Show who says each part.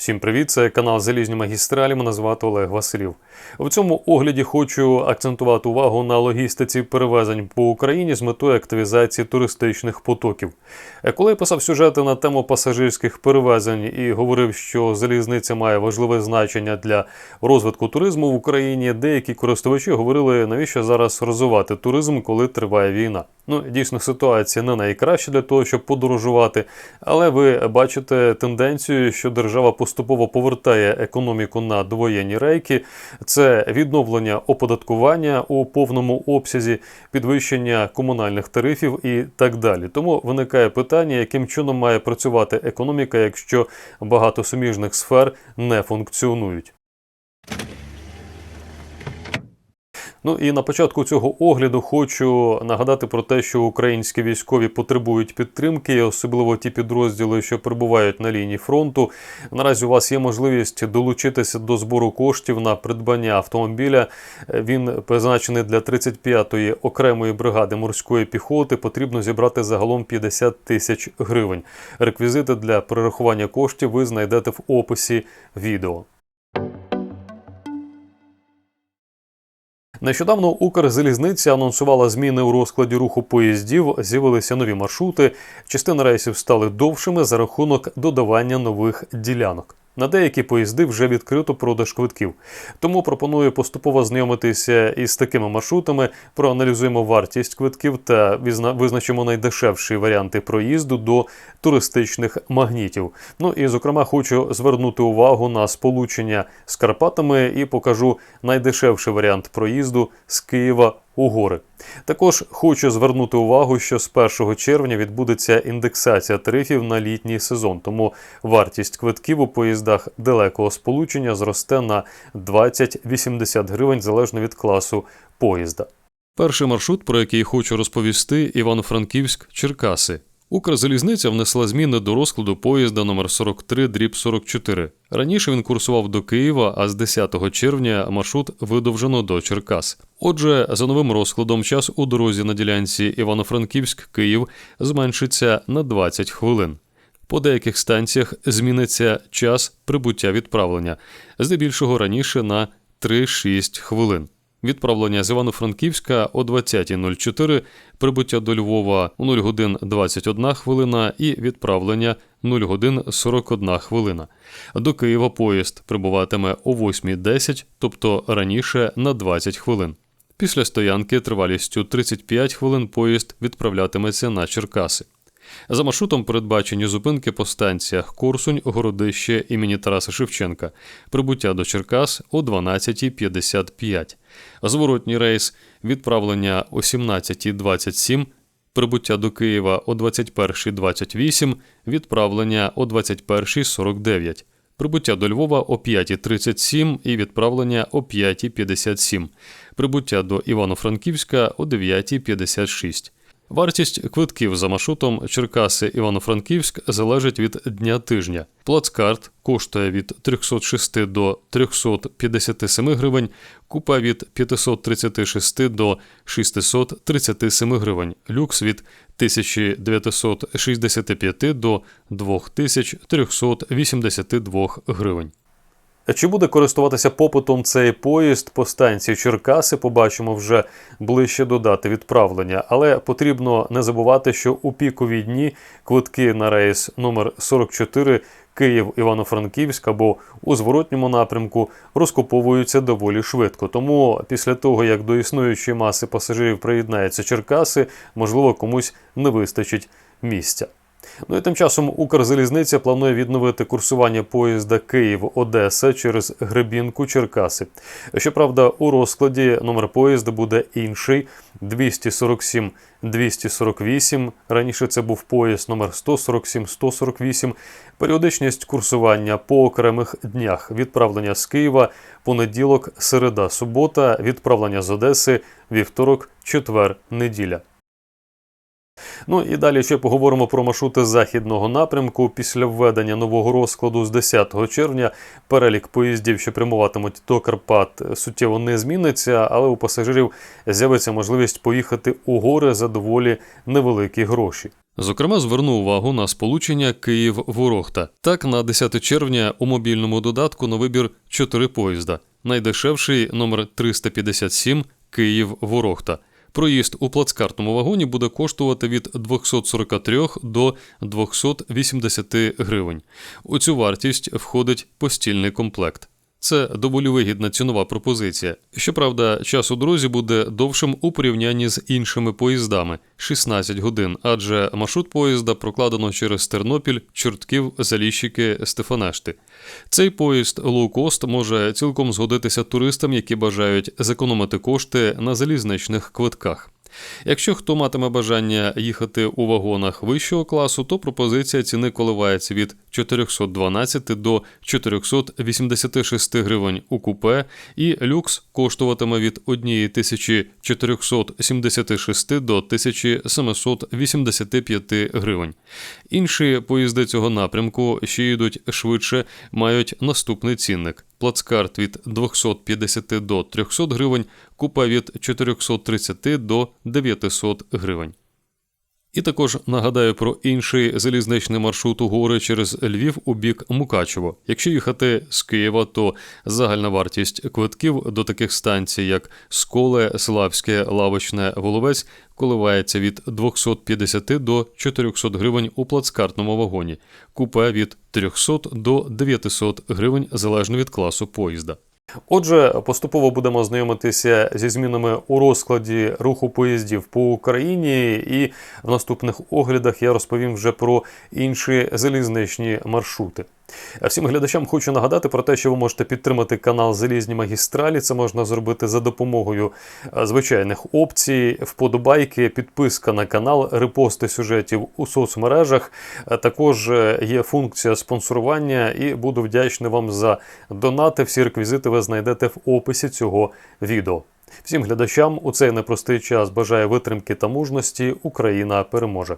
Speaker 1: Всім привіт! Це канал Залізні магістралі. Мене звати Олег Василів. В цьому огляді хочу акцентувати увагу на логістиці перевезень по Україні з метою активізації туристичних потоків. Е, Коли я писав сюжети на тему пасажирських перевезень і говорив, що залізниця має важливе значення для розвитку туризму в Україні, деякі користувачі говорили, навіщо зараз розвивати туризм, коли триває війна. Ну, дійсно, ситуація не найкраща для того, щоб подорожувати, але ви бачите тенденцію, що держава поступово повертає економіку на довоєнні рейки. Це відновлення оподаткування у повному обсязі, підвищення комунальних тарифів і так далі. Тому виникає питання, яким чином має працювати економіка, якщо багато суміжних сфер не функціонують. Ну і на початку цього огляду хочу нагадати про те, що українські військові потребують підтримки, особливо ті підрозділи, що перебувають на лінії фронту. Наразі у вас є можливість долучитися до збору коштів на придбання автомобіля. Він призначений для 35-ї окремої бригади морської піхоти. Потрібно зібрати загалом 50 тисяч гривень. Реквізити для перерахування коштів ви знайдете в описі відео. Нещодавно Укрзалізниця анонсувала зміни у розкладі руху поїздів. З'явилися нові маршрути. Частина рейсів стали довшими за рахунок додавання нових ділянок. На деякі поїзди вже відкрито продаж квитків. Тому пропоную поступово знайомитися із такими маршрутами, проаналізуємо вартість квитків та визначимо найдешевші варіанти проїзду до туристичних магнітів. Ну і зокрема хочу звернути увагу на сполучення з Карпатами і покажу найдешевший варіант проїзду з Києва у гори. Також хочу звернути увагу, що з 1 червня відбудеться індексація тарифів на літній сезон, тому вартість квитків у поїздах далекого сполучення зросте на 20-80 гривень залежно від класу поїзда. Перший маршрут, про який хочу розповісти, Івано-Франківськ-Черкаси. Укрзалізниця внесла зміни до розкладу поїзда номер 43 дріб 44. Раніше він курсував до Києва, а з 10 червня маршрут видовжено до Черкас. Отже, за новим розкладом час у дорозі на ділянці Івано-Франківськ-Київ зменшиться на 20 хвилин. По деяких станціях зміниться час прибуття відправлення, здебільшого раніше на 3-6 хвилин. Відправлення з Івано-Франківська о 20.04, прибуття до Львова у 0 годин 21 хвилина і відправлення 0 годин 41 хвилина. До Києва поїзд прибуватиме о 8.10, тобто раніше на 20 хвилин. Після стоянки тривалістю 35 хвилин поїзд відправлятиметься на Черкаси. За маршрутом передбачені зупинки по станціях Корсунь, Городище імені Тараса Шевченка, прибуття до Черкас о 12.55, зворотній рейс, відправлення о 17.27, прибуття до Києва о 21.28, відправлення о 21.49, прибуття до Львова о 5.37 і відправлення о 5.57, прибуття до Івано-Франківська о 9.56. Вартість квитків за маршрутом Черкаси Івано-Франківськ залежить від дня тижня. Плацкарт коштує від 306 до 357 гривень, купа від 536 до 637 гривень, люкс від 1965 до 2382 гривень. Чи буде користуватися попитом цей поїзд по станції Черкаси? Побачимо вже ближче до дати відправлення. Але потрібно не забувати, що у пікові дні квитки на рейс номер 44 Київ Івано-Франківськ або у зворотньому напрямку розкуповуються доволі швидко. Тому після того, як до існуючої маси пасажирів приєднаються Черкаси, можливо, комусь не вистачить місця. Ну і тим часом Укрзалізниця планує відновити курсування поїзда Київ-Одеса через Гребінку Черкаси. Щоправда, у розкладі номер поїзда буде інший 247 248. Раніше це був поїзд номер 147 148. Періодичність курсування по окремих днях. Відправлення з Києва, понеділок, середа, субота, відправлення з Одеси, вівторок, четвер, неділя. Ну і далі ще поговоримо про маршрути західного напрямку. Після введення нового розкладу з 10 червня перелік поїздів, що прямуватимуть до Карпат, суттєво не зміниться, але у пасажирів з'явиться можливість поїхати у гори за доволі невеликі гроші. Зокрема, зверну увагу на сполучення Київ-Ворохта. Так, на 10 червня у мобільному додатку на вибір 4 поїзда. Найдешевший номер 357 Київ-Ворохта. Проїзд у плацкартному вагоні буде коштувати від 243 до 280 гривень. У цю вартість входить постільний комплект. Це доволі вигідна цінова пропозиція. Щоправда, час у дорозі буде довшим у порівнянні з іншими поїздами 16 годин, адже маршрут поїзда прокладено через Тернопіль, Чортків, Заліщики, Стефанешти. Цей поїзд лоукост може цілком згодитися туристам, які бажають зекономити кошти на залізничних квитках. Якщо хто матиме бажання їхати у вагонах вищого класу, то пропозиція ціни коливається від 412 до 486 гривень у купе, і люкс коштуватиме від 1476 до 1785 гривень. Інші поїзди цього напрямку, що йдуть швидше, мають наступний цінник. Плацкарт від 250 до 300 гривень, купа від 430 до 900 гривень. І також нагадаю про інший залізничний маршрут у гори через Львів у бік Мукачево. Якщо їхати з Києва, то загальна вартість квитків до таких станцій, як Сколе, Славське, Лавочне, Воловець, коливається від 250 до 400 гривень у плацкартному вагоні, купе від 300 до 900 гривень залежно від класу поїзда. Отже, поступово будемо знайомитися зі змінами у розкладі руху поїздів по Україні, і в наступних оглядах я розповім вже про інші залізничні маршрути. Всім глядачам хочу нагадати про те, що ви можете підтримати канал Залізні магістралі. Це можна зробити за допомогою е, звичайних опцій, вподобайки, підписка на канал, репости сюжетів у соцмережах. Е, Також е, є функція спонсорування, і буду вдячний вам за донати. Всі реквізити ви знайдете в описі цього відео. Всім глядачам у цей непростий час бажаю витримки та мужності. Україна переможе.